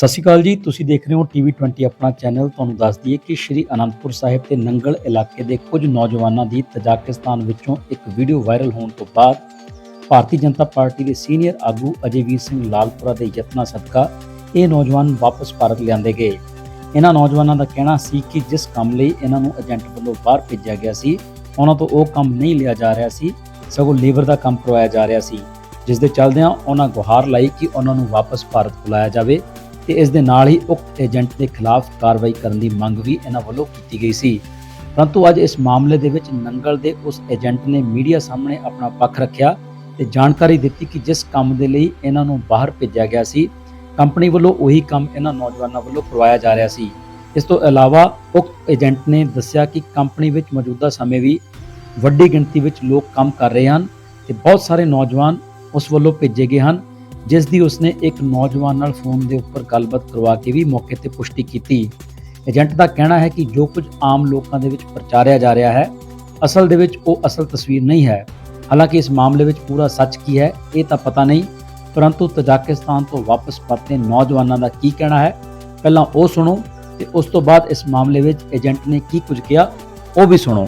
ਸਤਿ ਸ਼੍ਰੀ ਅਕਾਲ ਜੀ, ਤੁਸੀਂ ਦੇਖ ਰਹੇ ਹੋ ਟੀਵੀ 20 ਆਪਣਾ ਚੈਨਲ ਤੁਹਾਨੂੰ ਦੱਸ ਦਈਏ ਕਿ ਸ਼੍ਰੀ ਅਨੰਦਪੁਰ ਸਾਹਿਬ ਤੇ ਨੰਗਲ ਇਲਾਕੇ ਦੇ ਕੁਝ ਨੌਜਵਾਨਾਂ ਦੀ ਤਜਾਕਿਸਤਾਨ ਵਿੱਚੋਂ ਇੱਕ ਵੀਡੀਓ ਵਾਇਰਲ ਹੋਣ ਤੋਂ ਬਾਅਦ ਭਾਰਤੀ ਜਨਤਾ ਪਾਰਟੀ ਦੇ ਸੀਨੀਅਰ ਆਗੂ ਅਜੇਵੀਰ ਸਿੰਘ ਲਾਲਪੁਰਾ ਦੇ ਯਤਨਾਂ ਸਦਕਾ ਇਹ ਨੌਜਵਾਨ ਵਾਪਸ ਭਾਰਤ ਲਿਆਂਦੇ ਗਏ। ਇਹਨਾਂ ਨੌਜਵਾਨਾਂ ਦਾ ਕਹਿਣਾ ਸੀ ਕਿ ਜਿਸ ਕੰਮ ਲਈ ਇਹਨਾਂ ਨੂੰ ਏਜੰਟ ਵੱਲੋਂ ਬਾਹਰ ਭੇਜਿਆ ਗਿਆ ਸੀ, ਉਹਨਾਂ ਤੋਂ ਉਹ ਕੰਮ ਨਹੀਂ ਲਿਆ ਜਾ ਰਿਹਾ ਸੀ, ਸਗੋਂ ਲੇਬਰ ਦਾ ਕੰਮ ਕਰਵਾਇਆ ਜਾ ਰਿਹਾ ਸੀ, ਜਿਸ ਦੇ ਚੱਲਦਿਆਂ ਉਹਨਾਂ ਗੁਹਾਰ ਲਾਈ ਕਿ ਉਹਨਾਂ ਨੂੰ ਵਾਪਸ ਭਾਰਤ ਬੁਲਾਇਆ ਜਾਵੇ। ਤੇ ਇਸ ਦੇ ਨਾਲ ਹੀ ਉਕਤ ਏਜੰਟ ਦੇ ਖਿਲਾਫ ਕਾਰਵਾਈ ਕਰਨ ਦੀ ਮੰਗ ਵੀ ਇਹਨਾਂ ਵੱਲੋਂ ਕੀਤੀ ਗਈ ਸੀ। ਪਰੰਤੂ ਅੱਜ ਇਸ ਮਾਮਲੇ ਦੇ ਵਿੱਚ ਨੰਗਲ ਦੇ ਉਸ ਏਜੰਟ ਨੇ ਮੀਡੀਆ ਸਾਹਮਣੇ ਆਪਣਾ ਪੱਖ ਰੱਖਿਆ ਤੇ ਜਾਣਕਾਰੀ ਦਿੱਤੀ ਕਿ ਜਿਸ ਕੰਮ ਦੇ ਲਈ ਇਹਨਾਂ ਨੂੰ ਬਾਹਰ ਭੇਜਿਆ ਗਿਆ ਸੀ, ਕੰਪਨੀ ਵੱਲੋਂ ਉਹੀ ਕੰਮ ਇਹਨਾਂ ਨੌਜਵਾਨਾਂ ਵੱਲੋਂ ਕਰਵਾਇਆ ਜਾ ਰਿਹਾ ਸੀ। ਇਸ ਤੋਂ ਇਲਾਵਾ ਉਕਤ ਏਜੰਟ ਨੇ ਦੱਸਿਆ ਕਿ ਕੰਪਨੀ ਵਿੱਚ ਮੌਜੂਦਾ ਸਮੇਂ ਵੀ ਵੱਡੀ ਗਿਣਤੀ ਵਿੱਚ ਲੋਕ ਕੰਮ ਕਰ ਰਹੇ ਹਨ ਤੇ ਬਹੁਤ ਸਾਰੇ ਨੌਜਵਾਨ ਉਸ ਵੱਲੋਂ ਭੇਜੇ ਗਏ ਹਨ। ਜਿਸ ਦੀ ਉਸਨੇ ਇੱਕ ਨੌਜਵਾਨ ਨਾਲ ਫੋਨ ਦੇ ਉੱਪਰ ਗੱਲਬਾਤ ਕਰਵਾ ਕੇ ਵੀ ਮੌਕੇ ਤੇ ਪੁਸ਼ਟੀ ਕੀਤੀ। ਏਜੰਟ ਦਾ ਕਹਿਣਾ ਹੈ ਕਿ ਜੋ ਕੁਝ ਆਮ ਲੋਕਾਂ ਦੇ ਵਿੱਚ ਪ੍ਰਚਾਰਿਆ ਜਾ ਰਿਹਾ ਹੈ, ਅਸਲ ਦੇ ਵਿੱਚ ਉਹ ਅਸਲ ਤਸਵੀਰ ਨਹੀਂ ਹੈ। ਹਾਲਾਂਕਿ ਇਸ ਮਾਮਲੇ ਵਿੱਚ ਪੂਰਾ ਸੱਚ ਕੀ ਹੈ, ਇਹ ਤਾਂ ਪਤਾ ਨਹੀਂ, ਪਰੰਤੂ ਤਜਾਕਿਸਤਾਨ ਤੋਂ ਵਾਪਸ ਪਰਤੇ ਨੌਜਵਾਨਾਂ ਦਾ ਕੀ ਕਹਿਣਾ ਹੈ, ਪਹਿਲਾਂ ਉਹ ਸੁਣੋ ਤੇ ਉਸ ਤੋਂ ਬਾਅਦ ਇਸ ਮਾਮਲੇ ਵਿੱਚ ਏਜੰਟ ਨੇ ਕੀ ਕੁਝ ਕਿਹਾ, ਉਹ ਵੀ ਸੁਣੋ।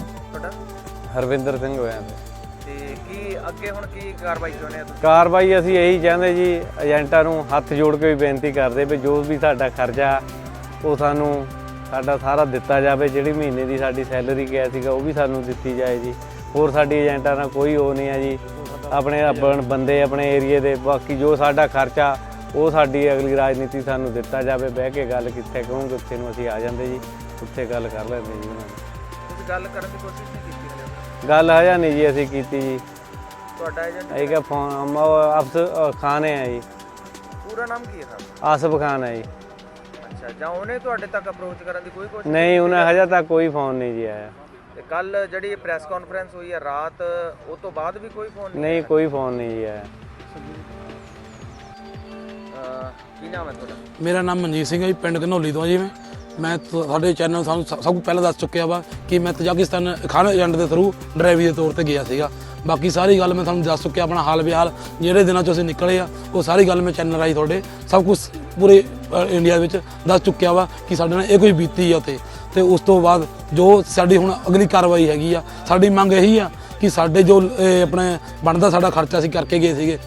ਹਰਵਿੰਦਰ ਸਿੰਘ ਹੋਇਆ। ਅੱਗੇ ਹੁਣ ਕੀ ਕਾਰਵਾਈ ਚਾਹੁੰਦੇ ਆ ਤੁਸੀਂ? ਕਾਰਵਾਈ ਅਸੀਂ ਇਹੀ ਚਾਹੁੰਦੇ ਜੀ ਏਜੰਟਾਂ ਨੂੰ ਹੱਥ ਜੋੜ ਕੇ ਵੀ ਬੇਨਤੀ ਕਰਦੇ ਵੀ ਜੋ ਵੀ ਸਾਡਾ ਖਰਚਾ ਉਹ ਸਾਨੂੰ ਸਾਡਾ ਸਾਰਾ ਦਿੱਤਾ ਜਾਵੇ ਜਿਹੜੀ ਮਹੀਨੇ ਦੀ ਸਾਡੀ ਸੈਲਰੀ ਗਿਆ ਸੀਗਾ ਉਹ ਵੀ ਸਾਨੂੰ ਦਿੱਤੀ ਜਾਏ ਜੀ। ਹੋਰ ਸਾਡੀ ਏਜੰਟਾਂ ਨਾਲ ਕੋਈ ਉਹ ਨਹੀਂ ਆ ਜੀ। ਆਪਣੇ ਆਪਣ ਬੰਦੇ ਆਪਣੇ ਏਰੀਏ ਦੇ ਬਾਕੀ ਜੋ ਸਾਡਾ ਖਰਚਾ ਉਹ ਸਾਡੀ ਅਗਲੀ ਰਾਜਨੀਤੀ ਸਾਨੂੰ ਦਿੱਤਾ ਜਾਵੇ। ਬਹਿ ਕੇ ਗੱਲ ਕਿੱਥੇ ਕਹੋਗੇ ਉੱਥੇ ਨੂੰ ਅਸੀਂ ਆ ਜਾਂਦੇ ਜੀ ਉੱਥੇ ਗੱਲ ਕਰ ਲੈਂਦੇ ਜੀ। ਉਹਨਾਂ ਨਾਲ ਤੁਸੀਂ ਗੱਲ ਕਰਨ ਦੀ ਕੋਸ਼ਿਸ਼ ਨਹੀਂ ਕੀਤੀ। ਗੱਲ ਹਜਾ ਨਹੀਂ ਜੀ ਅਸੀਂ ਕੀਤੀ ਜੀ। ਤੁਹਾਡਾ ਏਜੰਟ ਇਹ ਕਿ ਫੋਨ ਅਫਸ ਖਾਨ ਹੈ ਜੀ। ਪੂਰਾ ਨਾਮ ਕੀ ਹੈ ਸਰ? ਆਸਫ ਖਾਨ ਹੈ ਜੀ। ਅੱਛਾ ਜਾਂ ਉਹਨੇ ਤੁਹਾਡੇ ਤੱਕ ਅਪਰੋਚ ਕਰਨ ਦੀ ਕੋਈ ਕੋਸ਼ਿਸ਼ ਨਹੀਂ ਉਹਨੇ ਹਜੇ ਤੱਕ ਕੋਈ ਫੋਨ ਨਹੀਂ ਜੀ ਆਇਆ। ਤੇ ਕੱਲ ਜਿਹੜੀ ਪ੍ਰੈਸ ਕਾਨਫਰੰਸ ਹੋਈ ਹੈ ਰਾਤ ਉਹ ਤੋਂ ਬਾਅਦ ਵੀ ਕੋਈ ਫੋਨ ਨਹੀਂ ਕੋਈ ਫੋਨ ਨਹੀਂ ਜੀ ਆਇਆ। ਅਹ, ਕੀ ਨਾਮ ਹੈ ਤੁਹਾਡਾ? ਮੇਰਾ ਨਾਮ ਮਨਜੀਤ ਸਿੰਘ ਹੈ ਜੀ ਪਿੰਡ ਘਨੌਲੀ ਤੋਂ ਹਾਂ ਜੀ ਮੈਂ। ਮੈਂ ਤੁਹਾਡੇ ਚੈਨਲ ਸਾਨੂੰ ਸ- ਸਭ ਤੋਂ ਪਹਿਲਾਂ ਦੱਸ ਚੁੱਕਿਆ ਵਾ ਕਿ ਮੈਂ ਤਜਾਕਿਸਤਾਨ ਖਾਨ ਏਜੰਟ ਦੇ ਥਰੂ ਡਰਾਈਵਰੀ ਦੇ ਤੌਰ ਤੇ ਗਿਆ ਸੀਗਾ। ਬਾਕੀ ਸਾਰੀ ਗੱਲ ਮੈਂ ਤੁਹਾਨੂੰ ਦੱਸ ਚੁੱਕਿਆ ਆਪਣਾ ਹਾਲ ਬਿਹਾਲ ਜਿਹੜੇ ਦਿਨਾਂ 'ਚੋਂ ਅਸੀਂ ਨਿਕਲੇ ਆ ਉਹ ਸਾਰੀ ਗੱਲ ਮੈਂ ਚੈਨਲ ਰਾਹੀਂ ਤੁਹਾਡੇ ਸਭ ਕੁਝ ਪੂਰੇ ਅ, ਇੰਡੀਆ ਵਿੱਚ ਦੱਸ ਚੁੱਕਿਆ ਵਾ ਕਿ ਸਾਡੇ ਨਾਲ ਇਹ ਕੋਈ ਬੀਤੀ ਆ ਉੱਥੇ। ਤੇ ਉਸ ਤੋਂ ਬਾਅਦ ਜੋ ਸਾਡੀ ਹੁਣ ਅਗਲੀ ਕਾਰਵਾਈ ਹੈਗੀ ਆ ਸਾਡੀ ਮੰਗ ਇਹੀ ਆ ਕਿ ਸਾਡੇ ਜੋ ਆਪਣੇ ਬਣਦਾ ਸਾਡਾ ਖਰਚਾ ਅਸੀਂ ਕਰਕੇ ਗਏ ਸੀਗੇ।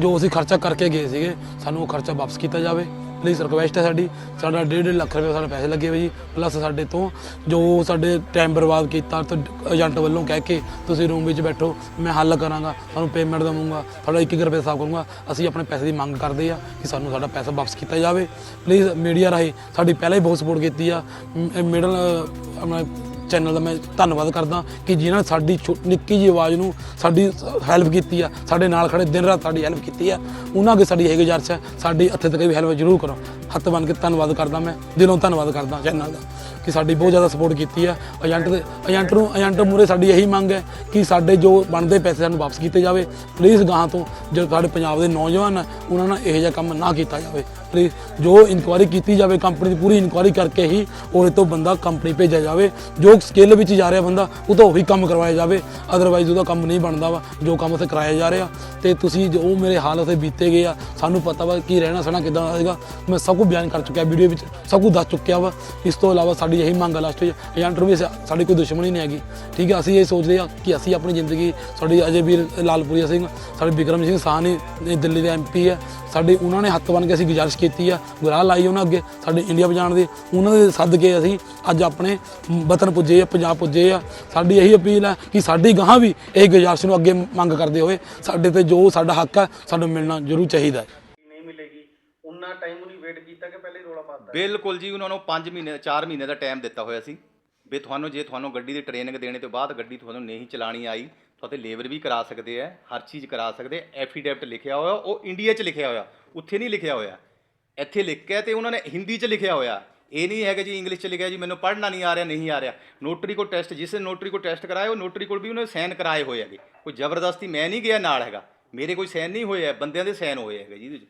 ਜੋ ਅਸੀਂ ਖਰਚਾ ਕਰਕੇ ਗਏ ਸੀਗੇ ਸਾਨੂੰ ਉਹ ਖਰਚਾ ਵਾਪਸ ਕੀਤਾ ਜਾਵੇ। ਪਲੀਜ਼ ਰਿਕੁਐਸਟ ਹੈ ਸਾਡੀ। ਸਾਡਾ 1.5 ਲੱਖ ਰੁਪਏ ਸਾਡੇ ਪੈਸੇ ਲੱਗੇ ਹੋਏ ਜੀ ਪਲੱਸ ਸਾਡੇ ਤੋਂ ਜੋ ਸਾਡੇ ਟਾਈਮ ਬਰਬਾਦ ਕੀਤਾ, ਤੇ ਏਜੰਟ ਵੱਲੋਂ ਕਹਿ ਕੇ ਤੁਸੀਂ ਰੂਮ ਵਿੱਚ ਬੈਠੋ, ਮੈਂ ਹੱਲ ਕਰਾਂਗਾ, ਤੁਹਾਨੂੰ ਪੇਮੈਂਟ ਦੇਵਾਂਗਾ, ਤੁਹਾਡਾ 1 ਰੁਪਏ ਸਾਫ਼ ਕਰੂੰਗਾ। ਅਸੀਂ ਆਪਣੇ ਪੈਸੇ ਦੀ ਮੰਗ ਕਰਦੇ ਆ ਕਿ ਸਾਨੂੰ ਸਾਡਾ ਪੈਸਾ ਵਾਪਸ ਕੀਤਾ ਜਾਵੇ। ਪਲੀਜ਼ ਮੀਡੀਆ ਰਾਹੀਂ ਸਾਡੀ ਪਹਿਲਾਂ ਹੀ ਬਹੁਤ ਸਪੋਰਟ ਕੀਤੀ ਆ। ਮਿਡਲ ਆਪਣਾ ਚੈਨਲ ਦਾ ਮੈਂ ਧੰਨਵਾਦ ਕਰਦਾ ਕਿ ਜਿਨ੍ਹਾਂ ਨੇ ਸਾਡੀ ਛੋ- ਨਿੱਕੀ ਜਿਹੀ ਆਵਾਜ਼ ਨੂੰ ਸਾਡੀ ਹੈਲਪ ਕੀਤੀ ਆ, ਸਾਡੇ ਨਾਲ ਖੜੇ ਦਿਨ ਰਾਤ ਸਾਡੀ ਹੈਲਪ ਕੀਤੀ ਆ, ਉਹਨਾਂ ਅੱਗੇ ਸਾਡੀ ਇਹ ਗੁਜ਼ਾਰਿਸ਼ ਹੈ, ਸਾਡੀ ਹੱਥੇ ਤੱਕ ਵੀ ਹੈਲਪ ਜ਼ਰੂਰ ਕਰੋ। ਹੱਥ ਬਨ ਕੇ ਧੰਨਵਾਦ ਕਰਦਾ ਮੈਂ, ਦਿਲੋਂ ਧੰਨਵਾਦ ਕਰਦਾ ਚੈਨਲ ਦਾ ਕਿ ਸਾਡੀ ਬਹੁਤ ਜ਼ਿਆਦਾ ਸਪੋਰਟ ਕੀਤੀ ਆ। ਏਜੰਟ ਦੇ ਏਜੰਟ ਨੂੰ ਏਜੰਟ ਮੂਰੇ ਸਾਡੀ ਇਹੀ ਮੰਗ ਹੈ ਕਿ ਸਾਡੇ ਜੋ ਬਣਦੇ ਪੈਸੇ ਸਾਨੂੰ ਵਾਪਸ ਕੀਤੇ ਜਾਵੇ। ਪਲੀਜ਼ ਗਾਹਾਂ ਤੋਂ, ਜੋ ਸਾਡੇ ਪੰਜਾਬ ਦੇ ਨੌਜਵਾਨ ਆ, ਉਹਨਾਂ ਨਾਲ ਇਹੋ ਜਿਹਾ ਕੰਮ ਨਾ ਕੀਤਾ ਜਾਵੇ। ਜੋ ਇਨਕੁਆਇਰੀ ਕੀਤੀ ਜਾਵੇ, ਕੰਪਨੀ ਦੀ ਪੂਰੀ ਇਨਕੁਆਇਰੀ ਕਰਕੇ ਹੀ ਉਹਦੇ ਤੋਂ ਬੰਦਾ ਕੰਪਨੀ ਭੇਜਿਆ ਜਾਵੇ। ਜੋ ਸਕਿੱਲ ਵਿੱਚ ਜਾ ਰਿਹਾ ਬੰਦਾ, ਉਹ ਤਾਂ ਉਹੀ ਕੰਮ ਕਰਵਾਇਆ ਜਾਵੇ। ਅਦਰਵਾਈਜ਼ ਉਹਦਾ ਕੰਮ ਨਹੀਂ ਬਣਦਾ ਵਾ, ਜੋ ਕੰਮ ਉੱਥੇ ਕਰਾਇਆ ਜਾ ਰਿਹਾ। ਤੇ ਤੁਸੀਂ ਜੋ ਮੇਰੇ ਹਾਲ ਉੱਥੇ ਬੀਤੇ ਗਏ ਆ, ਸਾਨੂੰ ਪਤਾ ਵਾ ਕੀ ਰਹਿਣਾ ਸਹਿਣਾ ਕਿਦਾਂ ਹੋਏਗਾ ਮੈਂ ਸਭ ਕੁਝ ਬਿਆਨ ਕਰ ਚੁੱਕਿਆ ਵੀਡੀਓ ਵਿੱਚ, ਸਭ ਕੁਝ ਦੱਸ ਚੁੱਕਿਆ ਵਾ। ਇਸ ਤੋਂ ਇਲਾਵਾ ਸਾਡੀ ਇਹੀ ਮੰਗ ਆ ਲਾਸਟ ਵਿੱਚ ਏਜੰਟ ਨੂੰ ਵੀ ਸਾਡੀ ਕੋਈ ਦੁਸ਼ਮਣੀ ਨਹੀਂ ਹੈਗੀ। ਠੀਕ ਹੈ ਅਸੀਂ ਇਹ ਸੋਚਦੇ ਆ ਕਿ ਅਸੀਂ ਆਪਣੀ ਜ਼ਿੰਦਗੀ, ਸਾਡੀ ਅਜੇ ਵੀਰ ਲਾਲਪੁਰੀਆ ਸਿੰਘ, ਸਾਡੇ ਬਿਕਰਮ ਸਿੰਘ ਸਾਹਨੀ, ਇਹ ਦਿੱਲੀ ਦੇ ਐਮਪੀ ਹੈ ਸਾਡੀ ਉਹਨਾਂ ਨੇ ਹੱਥ ਬਣ ਕੇ ਅਸੀਂ ਗੁਜ਼ਾਰਿਸ਼ ਕੀਤੀ ਆ ਗੁਰਾਹ ਲਾਈ ਉਹਨਾਂ ਅੱਗੇ ਸਾਡੇ ਇੰਡੀਆ ਵਜਾਣ ਦੀ ਉਹਨਾਂ ਦੇ ਸਦਕੇ ਅਸੀਂ ਅੱਜ ਆਪਣੇ ਵਤਨ ਪੁੱਜੇ ਆ ਪੰਜਾਬ ਪੁੱਜੇ ਆ। ਸਾਡੀ ਇਹੀ ਅਪੀਲ ਹੈ ਕਿ ਸਾਡੀ ਗਾਹਾਂ ਵੀ ਇਹ ਗੁਜ਼ਾਰਿਸ਼ ਨੂੰ ਅੱਗੇ ਮੰਗ ਕਰਦੇ ਹੋਏ ਸਾਡੇ ਤੇ ਜੋ ਸਾਡਾ ਹੱਕ ਹੈ ਸਾਨੂੰ ਮਿਲਣਾ ਜ਼ਰੂਰ ਚਾਹੀਦਾ ਹੈ। ਨਹੀਂ ਮਿਲੇਗੀ। ਉਹਨਾਂ ਟਾਈਮ ਉਹਨੇ ਵੇਟ ਕੀਤਾ ਕਿ ਪਹਿਲੇ ਰੋਲਾ ਪਾਤਾ ਬਿਲਕੁਲ ਜੀ ਉਹਨਾਂ ਨੂੰ 5 ਮਹੀਨੇ 4 ਮਹੀਨੇ ਦਾ ਟਾਈਮ ਦਿੱਤਾ ਹੋਇਆ ਸੀ। ਵੀ ਤੁਹਾਨੂੰ ਜੇ ਤੁਹਾਨੂੰ ਗੱਡੀ ਦੀ ਟ੍ਰੇਨਿੰਗ ਦੇਣੇ ਤੋਂ ਬਾਅਦ ਗੱਡੀ ਤੁਹਾਨੂੰ ਨਹੀਂ ਚਲਾਣੀ ਆਈ ਤੁਹਾਡੇ ਲੇਬਰ ਵੀ ਕਰਾ ਸਕਦੇ ਆ ਹਰ ਚੀਜ਼ ਕਰਾ ਸਕਦੇ ਐਫੀਡੈਵਿਟ ਲਿਖਿਆ ਹੋਇਆ ਉਹ ਇੰਡੀਆ 'ਚ ਲਿਖਿਆ ਹੋਇਆ ਉੱਥੇ ਨਹੀਂ ਲਿਖਿਆ ਹੋਇਆ। ਇੱਥੇ ਲਿਖ ਕੇ ਤੇ ਉਹਨਾਂ ਨੇ ਹਿੰਦੀ 'ਚ ਲਿਖਿਆ ਹੋਇਆ। ਇਹ ਨਹੀਂ ਹੈਗਾ ਜੀ ਇੰਗਲਿਸ਼ 'ਚ ਲਿਖਿਆ ਜੀ ਮੈਨੂੰ ਪੜ੍ਹਨਾ ਨਹੀਂ ਆ ਰਿਹਾ ਨਹੀਂ ਆ ਰਿਹਾ। ਨੋਟਰੀ ਕੋ ਟੈਸਟ ਜਿਸ ਨੇ ਨੋਟਰੀ ਕੋ ਟੈਸਟ ਕਰਾਇਆ ਉਹ ਨੋਟਰੀ ਕੋਲ ਵੀ ਉਹਨੇ ਸਾਈਨ ਕਰਾਏ ਹੋਏ ਹੈਗੇ। ਕੋਈ ਜ਼ਬਰਦਸਤੀ ਮੈਂ ਨਹੀਂ ਗਿਆ ਨਾਲ ਹੈਗਾ। ਮੇਰੇ ਕੋਈ ਸਾਈਨ ਨਹੀਂ ਹੋਏ ਹੈ ਬੰਦਿਆਂ ਦੇ ਸਾਈਨ ਹੋਏ ਹੈਗੇ ਜੀ ਇਹਦੇ 'ਚ।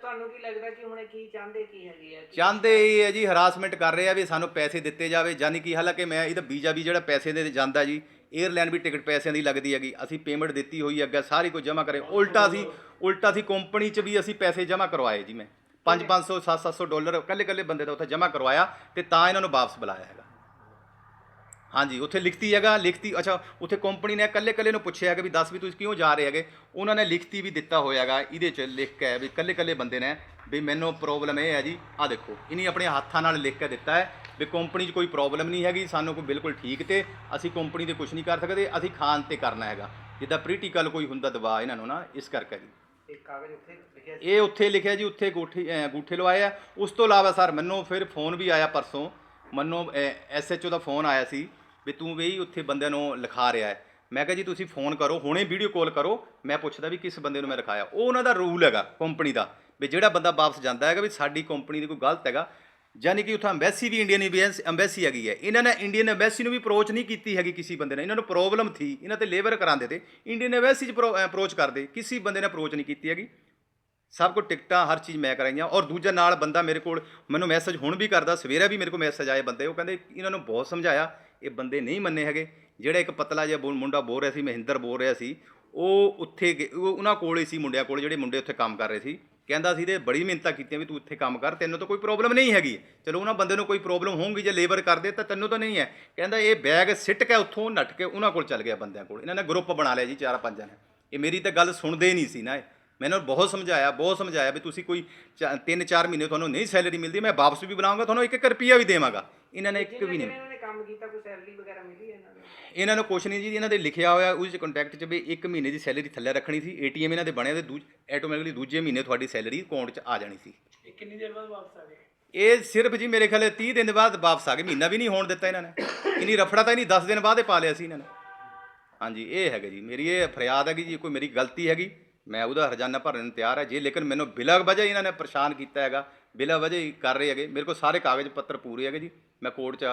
ਤੁਹਾਨੂੰ ਕੀ ਲੱਗਦਾ ਕਿ ਹੁਣ ਕੀ ਚਾਹੁੰਦੇ ਕੀ ਹੈਗੇ ਆ? ਚਾਹੁੰਦੇ ਇਹ ਹੈ ਜੀ ਹਰਾਸਮੈਂਟ ਕਰ ਰਹੇ ਆ ਵੀ ਸਾਨੂੰ ਪੈਸੇ ਦਿੱਤੇ ਜਾਵੇ। ਯਾਨੀ ਕਿ ਹਾਲਾਂਕਿ ਮੈਂ ਇਹਦਾ ਵੀਜ਼ਾ ਵੀ ਜਿਹੜਾ ਪੈਸੇ ਦੇ ਜਾਂਦਾ ਜੀ 에ਅਰਲਾਈਨ ਵੀ ਟਿਕਟ ਪੈਸਿਆਂ ਦੀ ਲੱਗਦੀ ਹੈਗੀ। ਅਸੀਂ ਪੇਮੈਂਟ ਦਿੱਤੀ ਹੋਈ ਅੱਗੇ ਸਾਰੀ ਕੁਝ ਜਮ੍ਹਾਂ ਕਰੇ। ਉਲਟਾ ਸੀ ਉਲਟਾ ਸੀ ਕੰਪਨੀ 'ਚ ਵੀ ਅਸੀਂ ਪੈਸੇ ਜਮ੍ਹਾਂ ਕਰਵਾਏ ਜੀ ਮੈਂ। 5-500 7-700 ਡਾਲਰ ਕੱਲੇ ਕੱਲੇ ਬੰਦੇ ਦਾ ਉੱਥੇ ਜਮ੍ਹਾਂ ਕਰਵਾਇਆ ਤੇ ਤਾਂ ਇਹਨਾਂ ਨੂੰ ਵਾਪਸ ਬੁਲਾਇਆ ਹੈਗਾ। ਹਾਂਜੀ ਉੱਥੇ ਲਿਖਤੀ ਹੈਗਾ ਲਿਖਤੀ ਅੱਛਾ ਉੱਥੇ ਕੰਪਨੀ ਨੇ ਇਕੱਲੇ ਇਕੱਲੇ ਨੂੰ ਪੁੱਛਿਆ ਕਿ ਵੀ ਦੱਸ ਵੀ ਤੁਸੀਂ ਕਿਉਂ ਜਾ ਰਹੇ ਹੈਗੇ? ਉਹਨਾਂ ਨੇ ਲਿਖਤੀ ਵੀ ਦਿੱਤਾ ਹੋਇਆ ਹੈਗਾ ਇਹਦੇ 'ਚ ਲਿਖ ਕੇ ਵੀ ਇਕੱਲੇ ਇਕੱਲੇ ਬੰਦੇ ਨੇ ਵੀ ਮੈਨੂੰ ਪ੍ਰੋਬਲਮ ਇਹ ਹੈ ਜੀ ਆ ਦੇਖੋ ਇਨੀ ਆਪਣੇ ਹੱਥਾਂ ਨਾਲ ਲਿਖ ਕੇ ਦਿੱਤਾ ਹੈ ਵੀ ਕੰਪਨੀ 'ਚ ਕੋਈ ਪ੍ਰੋਬਲਮ ਨਹੀਂ ਹੈਗੀ ਸਾਨੂੰ ਕੋਈ ਬਿਲਕੁਲ ਠੀਕ ਤੇ ਅਸੀਂ ਕੰਪਨੀ ਤੇ ਕੁਝ ਨਹੀਂ ਕਰ ਸਕਦੇ ਅਸੀਂ ਖਾਨ ਤੇ ਕਰਨਾ ਹੈਗਾ। ਜਿੱਦਾਂ ਪ੍ਰੀਟੀਕਲ ਕੋਈ ਹੁੰਦਾ ਦਵਾ ਇਹਨਾਂ ਨੂੰ ਨਾ ਇਸ ਕਰਕੇ ਜੀ। ਇਹ ਕਾਗਜ਼ ਉੱਥੇ ਲਿਖਿਆ ਇਹ ਉੱਥੇ ਲਿਖਿਆ ਜੀ ਉੱਥੇ ਗੂਠੇ ਗੂਠੇ ਲਵਾਏ ਆ। ਉਸ ਤੋਂ ਇਲਾਵਾ ਸਰ ਮੈਨੂੰ ਫਿਰ ਫੋਨ ਵੀ ਆਇਆ ਪਰਸੋਂ ਮੈਨੂੰ ਐਸਐਚਓ ਦਾ ਫੋਨ ਆਇਆ ਸੀ ਵੀ ਤੂੰ ਵੀ ਉੱਥੇ ਬੰਦਿਆਂ ਨੂੰ ਲਿਖਾ ਰਿਹਾ ਹੈ। ਮੈਂ ਕਿਹਾ ਜੀ ਤੁਸੀਂ ਫੋਨ ਕਰੋ ਹੁਣੇ ਵੀਡੀਓ ਕਾਲ ਕਰੋ ਮੈਂ ਪੁੱਛਦਾ ਵੀ ਕਿਸ ਬੰਦੇ ਨੂੰ ਮੈਂ ਲਿਖਾਇਆ। ਉਹ ਉਹਨਾਂ ਦਾ ਰੂਲ ਹੈਗਾ ਕੰਪਨੀ ਦਾ। ਵੀ ਜਿਹੜਾ ਬੰਦਾ ਵਾਪਸ ਜਾਂਦਾ ਹੈਗਾ ਵੀ ਸਾਡੀ ਕੰਪਨੀ ਦੀ ਕੋਈ ਗਲਤ ਹੈਗਾ, ਯਾਨੀ ਕਿ ਉੱਥੇ ਅੰਬੈਸੀ ਵੀ ਇੰਡੀਅਨ ਅੰਬੈਸੀ ਹੈਗੀ ਹੈ। ਇਹਨਾਂ ਨੇ ਇੰਡੀਅਨ ਅੰਬੈਸੀ ਨੂੰ ਵੀ ਅਪਰੋਚ ਨਹੀਂ ਕੀਤੀ ਹੈਗੀ ਕਿਸੇ ਬੰਦੇ ਨੇ ਇਹਨਾਂ ਨੂੰ ਪ੍ਰੋਬਲਮ ਥੀ, ਇਹਨਾਂ ਤੇ ਲੇਬਰ ਕਰਾਉਂਦੇ ਤੇ। ਇੰਡੀਅਨ ਅੰਬੈਸੀ 'ਚ ਅਪਰੋਚ ਕਰਦੇ, ਕਿਸੇ ਬੰਦੇ ਨੇ ਅਪਰੋਚ ਨਹੀਂ ਕੀਤੀ ਹੈਗੀ। ਸਭ ਕੁਝ ਟਿਕਟਾਂ ਹਰ ਚੀਜ਼ ਮੈਂ ਕਰਾਈਆਂ ਔਰ ਦੂਜਾ ਨਾਲ ਬੰਦਾ ਮੇਰੇ ਕੋਲ ਮੈਨੂੰ ਮੈਸੇਜ ਹੁਣ ਵੀ ਕਰਦਾ, ਸਵੇਰੇ ਵੀ ਮੇਰੇ ਕੋਲ ਮੈਸੇਜ ਆਏ ਬੰਦੇ, ਉਹ ਕਹਿੰਦੇ ਇਹਨਾਂ ਨੂੰ ਬਹੁਤ ਸਮਝਾਇਆ, ਇਹ ਬੰਦੇ ਨਹੀਂ ਮੰਨੇ ਹੈਗੇ। ਜਿਹੜਾ ਇੱਕ ਪਤਲਾ ਜਿਹਾ ਬੋ- ਮੁੰਡਾ ਬੋਲ ਰਿਹਾ ਸੀ, ਮਹਿੰਦਰ ਬੋਲ ਰਿਹਾ ਸੀ, ਉਹ ਉੱਥੇ ਗੇ- ਉਹਨਾਂ ਕੋਲ ਹੀ ਸੀ ਮੁੰਡਿਆਂ ਕੋਲ, ਜਿਹੜੇ ਮੁੰਡੇ ਉੱਥੇ ਕੰਮ ਕਰ ਰਹੇ ਸੀ। ਕਹਿੰਦਾ ਸੀ ਤੇ ਬੜੀ ਮਿਹਨਤਾਂ ਕੀਤੀਆਂ ਵੀ ਤੂੰ ਇੱਥੇ ਕੰਮ ਕਰ ਤੈਨੂੰ ਤਾਂ ਕੋਈ ਪ੍ਰੋਬਲਮ ਨਹੀਂ ਹੈਗੀ। ਚਲੋ ਉਹਨਾਂ ਬੰਦੇ ਨੂੰ ਕੋਈ ਪ੍ਰੋਬਲਮ ਹੋਊਗੀ ਜੇ ਲੇਬਰ ਕਰਦੇ ਤਾਂ ਤੈਨੂੰ ਤਾਂ ਨਹੀਂ ਹੈ। ਕਹਿੰਦਾ ਇਹ ਬੈਗ ਸਿੱਟ ਕੇ ਉੱਥੋਂ ਨੱਟ ਕੇ ਉਹਨਾਂ ਕੋਲ ਚੱਲ ਗਿਆ ਬੰਦਿਆਂ ਕੋਲ। ਇਹਨਾਂ ਨੇ ਗਰੁੱਪ ਬਣਾ ਲਿਆ ਜੀ ਚਾਰ ਪੰਜਾਂ ਨੇ ਇਹ ਮੇਰੀ ਤਾਂ ਗੱਲ ਸੁਣਦੇ ਨਹੀਂ ਸੀ ਨਾ ਇਹ। ਮੈਨੂੰ ਬਹੁਤ ਸਮਝਾਇਆ ਬਹੁਤ ਸਮਝਾਇਆ ਵੀ ਤੁਸੀਂ ਕੋਈ 3-4 ਮਹੀਨੇ ਤੁਹਾਨੂੰ ਨਹੀਂ ਸੈਲਰੀ ਮਿਲਦੀ ਮੈਂ ਵਾਪਸ ਵੀ ਬਣਾਉਂਗਾ ਤੁਹਾਨੂੰ ਇੱਕ ਇੱਕ ਰੁਪਿਆ ਵੀ ਦੇਵਾਂਗਾ। ਇਹਨਾਂ ਨੇ ਇੱਕ ਵੀ ਨਹੀਂ ਕੰਮ ਕੀਤਾ ਕੋਈ ਸੈਲਰੀ ਵਗੈਰਾ ਮਿਲੀ ਇਹਨਾਂ ਨੂੰ? ਇਹਨਾਂ ਨੂੰ ਕੁਛ ਨਹੀਂ ਜੀ ਇਹਨਾਂ ਦੇ ਲਿਖਿਆ ਹੋਇਆ ਉਸ ਕੰਟੈਕਟ 'ਚ ਵੀ ਇੱਕ ਮਹੀਨੇ ਦੀ ਸੈਲਰੀ ਥੱਲੇ ਰੱਖਣੀ ਸੀ ਏਟੀਐਮ ਇਹਨਾਂ ਦੇ ਬਣਿਆ ਤੇ ਦੂਜ ਆਟੋਮੈਟਿਕਲੀ ਦੂਜੇ ਮਹੀਨੇ ਤੁਹਾਡੀ ਸੈਲਰੀ ਅਕਾਊਂਟ 'ਚ ਆ ਜਾਣੀ ਸੀ। ਇਹ ਕਿੰਨੀ ਦੇਰ ਬਾਅਦ ਵਾਪਸ ਆ ਗਏ? ਇਹ ਸਿਰਫ ਜੀ ਮੇਰੇ ਖਿਆਲ 30 ਦਿਨ ਬਾਅਦ ਵਾਪਸ ਆ ਗਏ ਮਹੀਨਾ ਵੀ ਨਹੀਂ ਹੋਣ ਦਿੱਤਾ ਇਹਨਾਂ ਨੇ। ਇਨੀ ਰਫੜਾ ਤਾਂ ਨਹੀਂ 10 ਦਿਨ ਬਾਅਦ ਹੀ ਪਾ ਲਿਆ ਸੀ ਇਹਨਾਂ ਨੇ। ਹਾਂਜੀ ਇਹ ਹੈਗਾ ਜੀ ਮੇਰੀ ਇਹ ਫਰਿਆਦ ਹੈਗੀ ਜੀ ਕੋਈ ਮੇਰੀ ਗਲਤੀ ਹੈਗੀ। ਮੈਂ ਉਹਦਾ ਹਰਜਾਨਾ ਭਰਨ ਨੂੰ ਤਿਆਰ ਹੈ ਜੇ, ਲੇਕਿਨ ਮੈਨੂੰ ਬਿਲਾ ਵਜ੍ਹਾ ਹੀ ਇਹਨਾਂ ਨੇ ਪਰੇਸ਼ਾਨ ਕੀਤਾ ਹੈਗਾ। ਬਿਲਾ ਵਜ੍ਹਾ ਹੀ ਕਰ ਰਹੇ ਹੈਗੇ। ਮੇਰੇ ਕੋਲ ਸਾਰੇ ਕਾਗਜ਼ ਪੱਤਰ ਪੂਰੇ ਹੈਗੇ ਜੀ। ਮੈਂ ਕੋਰਟ 'ਚ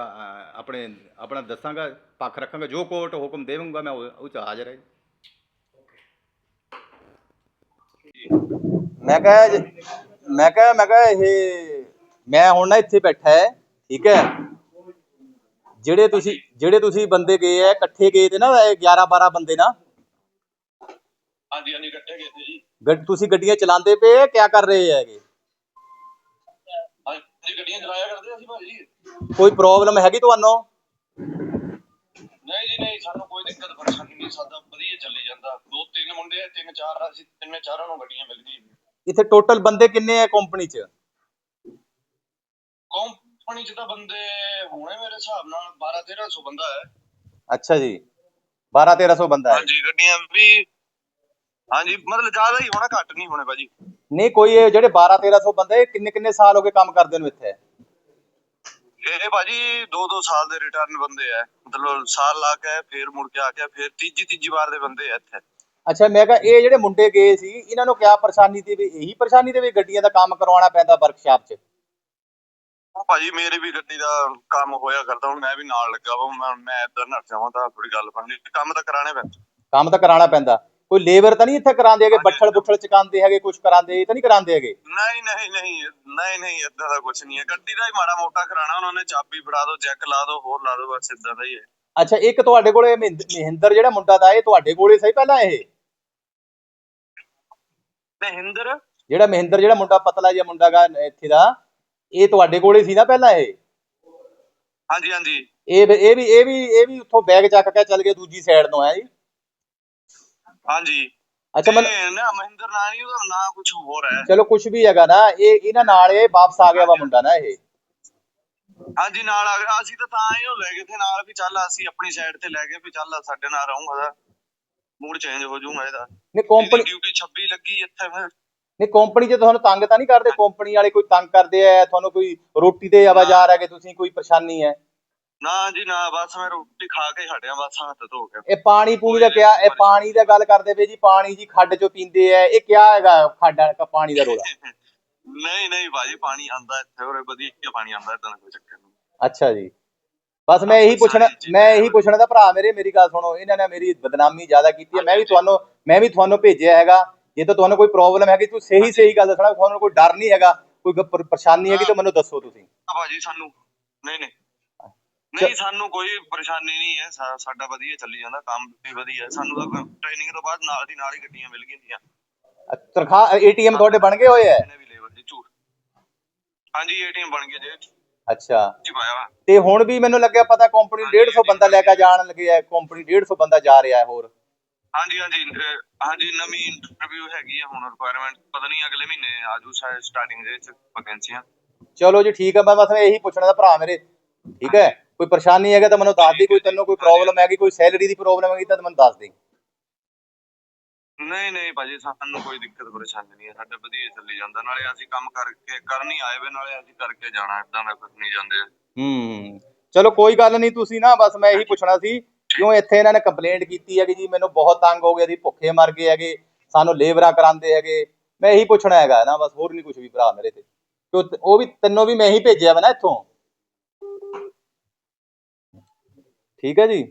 ਆਪਣੇ, ਆਪਣਾ ਦੱਸਾਂਗਾ, ਪੱਖ ਰੱਖਾਂਗਾ। ਜੋ ਕੋਰਟ ਹੁਕਮ ਦੇਵਾਂਗਾ, ਮੈਂ ਉਹ ਉਹ 'ਚ ਹਾਜ਼ਰ ਹੈ ਜੀ। ਮੈਂ ਕਿਹਾ ਜ- ਮੈਂ ਕਿਹਾ ਮੈਂ ਕਿਹਾ ਇਹ, ਮੈਂ ਹੁਣ ਨਾ ਇੱਥੇ ਬੈਠਾ ਹੈ, ਠੀਕ ਹੈ। ਜਿਹੜੇ ਤੁਸੀਂ ਜਿਹੜੇ ਤੁਸੀਂ ਬੰਦੇ ਗਏ ਆ ਇਕੱਠੇ ਗਏ ਤੇ ਨਾ 11 12 ਬੰਦੇ ਨਾ ਹਾਂਜੀ ਹਾਂਜੀ ਇਕੱਠੇ ਗਏ ਸੀ ਜੀ। ਗੱਡ ਤੁਸੀਂ ਗੱਡੀਆਂ ਚਲਾਉਂਦੇ ਪਏ ਆ ਕਿਆ ਕਰ ਰਹੇ ਹੈਗੇ? ਹਾਂਜੀ ਗੱਡੀਆਂ ਚਲਾਇਆ ਕਰਦੇ ਅਸੀਂ ਭਾਜੀ? ਕੋਈ ਪ੍ਰੋਬਲਮ ਹੈਗੀ ਤੁਹਾਨੂੰ? ਨਹੀਂ ਜੀ ਨਹੀਂ ਸਾਨੂੰ ਕੋਈ ਦਿੱਕਤ ਪਰੇਸ਼ਾਨੀ ਨਹੀਂ ਸਾਡਾ ਵਧੀਆ ਚੱਲੀ ਜਾਂਦਾ। ਦੋ ਤਿੰਨ ਮੁੰਡੇ ਆ ਤਿੰਨ ਚਾਰ ਅਸੀਂ ਤਿੰਨੇ ਚਾਰਾਂ ਨੂੰ ਗੱਡੀਆਂ ਮਿਲ ਗਈ ਇੱਥੇ ਟੋਟਲ ਬੰਦੇ ਕਿੰਨੇ ਆ ਕੰਪਨੀ 'ਚ? ਕੰਪਨੀ ਚ ਤਾਂ ਬੰਦੇ ਹੋਣੇ ਮੇਰੇ ਹਿਸਾਬ ਨਾਲ 12 1300 ਬੰਦਾ ਹੈ। ਅੱਛਾ ਜੀ 12 1300 ਬੰਦਾ ਹੈ। ਹਾਂਜੀ ਗੱਡੀਆਂ ਵੀ ਹਾਂਜੀ ਮਤਲਬ ਜ਼ਿਆਦਾ ਹੀ ਹੋਣਾ ਘੱਟ ਨਹੀਂ ਹੋਣੇ ਭਾਜੀ। ਨਹੀਂ ਕੋਈ ਇਹ ਜਿਹੜੇ 12 1300 ਬੰਦੇ ਕਿੰਨੇ ਕਿੰਨੇ ਸਾਲ ਹੋ ਗਏ ਕੰਮ ਕਰਦੇ ਨੂੰ ਇੱਥੇ? ਇਹ ਭਾਜੀ ਦੋ ਦੋ ਸਾਲ ਦੇ ਰਿਟਰਨ ਬੰਦੇ ਆ। ਮਤਲਬ ਸਾਲ ਲਾ ਕੇ ਫੇਰ ਮੁੜ ਕੇ ਆ ਕੇ ਫੇਰ ਤੀਜੀ ਤੀਜੀ ਵਾਰ ਦੇ ਬੰਦੇ ਆ ਇੱਥੇ। ਅੱਛਾ ਮੈਂ ਕਿਹਾ ਇਹ ਜਿਹੜੇ ਮੁੰਡੇ ਗਏ ਸੀ ਇਹਨਾਂ ਨੂੰ ਕਿਆ ਪਰੇਸ਼ਾਨੀ ਦੀ ਵੀ ਇਹੀ ਪਰੇਸ਼ਾਨੀ ਦੇ ਵੀ ਗੱਡੀਆਂ ਦਾ ਕੰਮ ਕਰਵਾਉਣਾ ਪੈਂਦਾ ਵਰਕਸ਼ਾਪ 'ਚ? ਉਹ ਭਾਜੀ ਮੇਰੇ ਵੀ ਗੱਡੀ ਦਾ ਕੰਮ ਹੋਇਆ ਕਰਦਾ ਹੁਣ ਮੈਂ ਵੀ ਨਾਲ ਲੱਗਾ ਵਾ ਮੈਂ ਮੈਂ ਇੱਧਰ ਨਾ ਜਾਵਾਂ ਤਾਂ ਥੋੜੀ ਗੱਲ ਬਣਨੀ ਕੰਮ ਤਾਂ ਕਰਾਣੇ ਪੈਂਦਾ। ਕੰਮ ਤਾਂ ਕਰਾਉਣਾ ਪੈਂਦਾ। ਕੋਈ ਲੇਬਰ ਤਾਂ ਨਹੀਂ ਇੱਥੇ ਕਰਾਉਂਦੇ ਹੈਗੇ? ਬੱਠਲ ਬੁੱਠਲ ਚਕਾਉਂਦੇ ਹੈਗੇ ਕੁਝ ਕਰਾਉਂਦੇ? ਇਹ ਤਾਂ ਨਹੀਂ ਕਰਾਉਂਦੇ ਹੈਗੇ? ਨਹੀਂ ਨਹੀਂ ਨਹੀਂ ਨਹੀਂ ਨਹੀਂ ਏਦਾਂ ਦਾ ਕੁਝ ਨਹੀਂ ਹੈ। ਗੱਡੀ ਦਾ ਹੀ ਮਾੜਾ ਮੋਟਾ ਕਰਾਣਾ ਉਹਨਾਂ ਨੇ ਚਾਬੀ ਫੜਾ ਦਿਓ ਜੈਕ ਲਾ ਦਿਓ ਹੋਰ ਲਾ ਦਿਓ ਬਸ ਏਦਾਂ ਦਾ ਹੀ ਹੈ। ਅੱਛਾ ਇੱਕ ਤੁਹਾਡੇ ਕੋਲੇ ਮਹਿੰਦ- ਮਹਿੰਦਰ ਜਿਹੜਾ ਮੁੰਡਾ ਦਾ ਇਹ ਤੁਹਾਡੇ ਕੋਲੇ ਸਹੀ ਪਹਿਲਾਂ ਇਹ? ਮਹਿੰਦਰ? ਜਿਹੜਾ ਮਹਿੰਦਰ ਜਿਹੜਾ ਮੁੰਡਾ ਪਤਲਾ ਜਿਹਾ ਮੁੰਡਾ ਗਾ ਇੱਥੇ ਦਾ ਇਹ ਤੁਹਾਡੇ ਕੋਲੇ ਸੀ ਨਾ ਪਹਿਲਾਂ ਇਹ? ਹਾਂਜੀ ਹਾਂਜੀ। ਇਹ ਵੀ- ਇਹ ਵੀ ਇਹ ਵੀ ਇਹ ਵੀ ਉੱਥੋਂ ਬੈਗ ਚੱਕ ਕੇ ਚੱਲ ਗਿਆ ਦੂਜੀ ਸਾਈਡ ਤੋਂ ਹੈ ਜੀ? ਹਾਂਜੀ। ਅੱਛਾ ਮੈਂ ਇਹ ਨਾ ਮਹਿੰਦਰ ਨਾਂ ਨਹੀਂ ਉਹਦਾ ਨਾਂ ਕੁਝ ਹੋਰ ਹੈ। ਚਲੋ ਕੁਝ ਵੀ ਹੈਗਾ ਨਾ ਇਹ ਇਹਨਾਂ ਨਾਲ ਇਹ ਵਾਪਸ ਆ ਗਿਆ ਵਾ ਮੁੰਡਾ ਨਾ ਇਹ। ਹਾਂਜੀ ਨਾਲ ਆ ਗਿਆ। ਅਸੀਂ ਤਾਂ ਤਾਂ ਹੀ ਉਹ ਲੈ ਗਏ ਤੇ ਨਾਲ ਵੀ ਚੱਲ ਅਸੀਂ ਆਪਣੀ ਸਾਈਡ ਤੇ ਲੈ ਗਏ ਵੀ ਚੱਲ ਸਾਡੇ ਨਾਲ ਰਹੂੰਗਾ ਦਾ ਮੂਡ ਚੇਂਜ ਹੋ ਜਾਊਗਾ ਇਹਦਾ। ਨੇ ਕੰਪਨੀ ਡਿਊਟੀ 26 ਲੱਗੀ ਇੱਥੇ ਫਿਰ। ਨੇ ਕੰਪਨੀ 'ਚ ਤੁਹਾਨੂੰ ਤੰਗ ਤਾਂ ਨਹੀਂ ਕਰਦੇ? ਕੰਪਨੀ ਵਾਲੇ ਕੋਈ ਤੰਗ ਕਰਦੇ ਆ ਤੁਹਾਨੂੰ ਕੋਈ ਰੋਟੀ ਦੇ ਆਵਾਜ਼ਾਰ ਹੈਗੇ ਤੁਸੀਂ ਕੋਈ ਪਰੇਸ਼ਾਨੀ ਹੈ? ਨਾ ਜੀ ਨਾ ਬਸ ਮੈਂ ਰੋਟੀ ਖਾ ਕੇ ਹਟਿਆ ਬਸ ਹੱਥ ਧੋ ਕੇ। ਇਹ ਪਾਣੀ ਪੂਣੀ ਦਾ ਕਿਆ ਇਹ ਪਾਣੀ ਦਾ ਗੱਲ ਕਰਦੇ ਪਏ ਜੀ ਪਾਣੀ ਜੀ ਖੱਡ 'ਚੋਂ ਪੀਂਦੇ ਆ ਇਹ ਕਿਆ ਹੈਗਾ ਖੱਡ ਵਾਲਾ ਪਾਣੀ ਦਾ ਰੋਲਾ? ਨਹੀਂ ਨਹੀਂ ਭਾਜੀ ਪਾਣੀ ਆਂਦਾ ਇੱਥੇ ਔਰ ਵਧੀਆ ਪਾਣੀ ਆਂਦਾ ਇਦਾਂ ਕੋਈ ਚੱਕਰ ਨਹੀਂ। ਅੱਛਾ ਜੀ। ਬਸ ਮੈਂ ਇਹੀ ਪੁੱਛਣਾ ਮੈਂ ਇਹੀ ਪੁੱਛਣਾ ਦਾ ਭਰਾ ਮੇਰੇ ਮੇਰੀ ਗੱਲ ਸੁਣੋ ਇਹਨਾਂ ਨੇ ਮੇਰੀ ਬਦਨਾਮੀ ਜ਼ਿਆਦਾ ਕੀਤੀ ਹੈ। ਮੈਂ ਵੀ ਤੁਹਾਨੂੰ ਮੈਂ ਵੀ ਤੁਹਾਨੂੰ ਭੇਜਿਆ ਹੈਗਾ। ਜੇ ਤਾਂ ਤੁਹਾਨੂੰ ਕੋਈ ਪ੍ਰੋਬਲਮ ਹੈਗੀ ਤੂੰ ਸਹੀ ਸਹੀ ਗੱਲ ਦੱਸਣਾ ਤੁਹਾਨੂੰ ਕੋਈ ਡਰ ਨਹੀਂ ਹੈਗਾ ਕੋਈ ਪਰੇਸ਼ਾਨੀ ਹੈਗੀ ਤਾਂ ਮੈਨੂੰ ਦੱਸੋ ਤੁਸੀਂ। ਭਾਜੀ ਸਾਨੂੰ ਨਹੀਂ ਨਹੀਂ। ਨਹੀਂ ਸਾਨੂੰ ਕੋਈ ਪਰੇਸ਼ਾਨੀ ਨਹੀਂ ਹੈ। ਸਾ- ਸਾਡਾ ਵਧੀਆ ਚੱਲੀ ਜਾਂਦਾ ਕੰਮ ਵੀ ਵਧੀਆ ਹੈ। ਸਾਨੂੰ ਤਾਂ ਟ੍ਰੇਨਿੰਗ ਤੋਂ ਬਾਅਦ ਨਾਲ ਦੀ ਨਾਲ ਹੀ ਗੱਡੀਆਂ ਮਿਲ ਗਈਆਂ ਤਨਖਾਹ ਏਟੀਐਮ ਤੁਹਾਡੇ ਬਣ ਗਏ ਹੋਏ ਐ ਇਹਨੇ ਵੀ ਲੇਬਰ ਦੀ ਝੂਠ। ਹਾਂਜੀ ਏਟੀਐਮ ਬਣ ਗਿਆ ਜੇ। ਅੱਛਾ। ਜੀ ਪਾਇਆ ਤੇ ਹੁਣ ਵੀ ਮੈਨੂੰ ਲੱਗਿਆ ਪਤਾ ਕੰਪਨੀ 150 ਬੰਦਾ ਲੈ ਕੇ ਜਾਣ ਲੱਗੇ ਐ ਕੰਪਨੀ 150 ਬੰਦਾ ਜਾ ਰਿਹਾ ਹੈ ਹੋਰ। ਹਾਂਜੀ ਹਾਂਜੀ। ਅਹ, ਹਾਂਜੀ ਨਵੀਂ ਇੰਟਰਵਿਊ ਹੈਗੀ ਆ ਹੁਣ ਰਿਕੁਆਇਰਮੈਂਟ ਪਤਾ ਨਹੀਂ ਅਗਲੇ ਮਹੀਨੇ ਆਜੂ ਸ਼ਾਇਦ ਸਟਾਰਟਿੰਗ ਦੇ ਵਿੱਚ ਵੈਕੈਂਸੀਆਂ ਚਲੋ ਜੀ ਠੀਕ ਹੈ ਮੈਂ ਬਸ ਇਹੀ ਪੁੱਛਣਾ ਦਾ ਭਰਾ ਮੇਰੇ। ਠੀਕ ਹੈ? ਕੋਈ ਪਰੇਸ਼ਾਨੀ ਹੈਗਾ ਤਾਂ ਮੈਨੂੰ ਦੱਸ ਦੀ ਕੋਈ ਤੈਨੂੰ ਕੋਈ ਪ੍ਰੋਬਲਮ ਹੈਗੀ ਕੋਈ ਸੈਲਰੀ ਦੀ ਪ੍ਰੋਬਲਮ ਹੈਗੀ ਤਾਂ ਮੈਨੂੰ ਦੱਸ ਦੇ। ਨਹੀਂ ਨਹੀਂ ਭਾਜੀ ਸਾਨੂੰ ਕੋਈ ਦਿੱਕਤ ਪਰੇਸ਼ਾਨੀ ਨਹੀਂ ਹੈ। ਸਾਡਾ ਵਧੀਆ ਚੱਲੀ ਜਾਂਦਾ। ਨਾਲੇ ਅਸੀਂ ਕੰਮ ਕਰਕੇ ਕਰਨ ਹੀ ਆਏ ਵੇ ਨਾਲੇ ਅਸੀਂ ਕਰਕੇ ਜਾਣਾ। ਇਦਾਂ ਦਾ ਕੁਝ ਨਹੀਂ ਜਾਂਦੇ। ਹੂੰ। ਚਲੋ ਕੋਈ ਗੱਲ ਨਹੀਂ ਤੁਸੀਂ ਨਾ ਬਸ ਮੈਂ ਇਹੀ ਪੁੱਛਣਾ ਸੀ ਕਿਉਂ ਇੱਥੇ ਇਹਨਾਂ ਨੇ ਕੰਪਲੇਂਟ ਕੀਤੀ ਹੈਗੀ ਜੀ? ਮੈਨੂੰ ਬਹੁਤ ਤੰਗ ਹੋ ਗਿਆ ਜੀ ਭੁੱਖੇ ਮਰ ਗਏ ਹੈਗੇ ਸਾਨੂੰ ਲੇਬਰਾਂ ਕਰਾਉਂਦੇ ਹੈਗੇ। ਮੈਂ ਇਹੀ ਪੁੱਛਣਾ ਹੈਗਾ ਨਾ ਬਸ ਹੋਰ ਨਹੀਂ ਕੁਝ ਵੀ ਭਰਾ ਮੇਰੇ ਤ- ਉਹ ਵੀ ਤੈਨੂੰ ਵੀ ਮੈਂ ਹੀ ਭੇਜਿਆ ਵਾ ਨਾ ਇੱਥੋਂ? ਠੀਕ ਹੈ ਜੀ?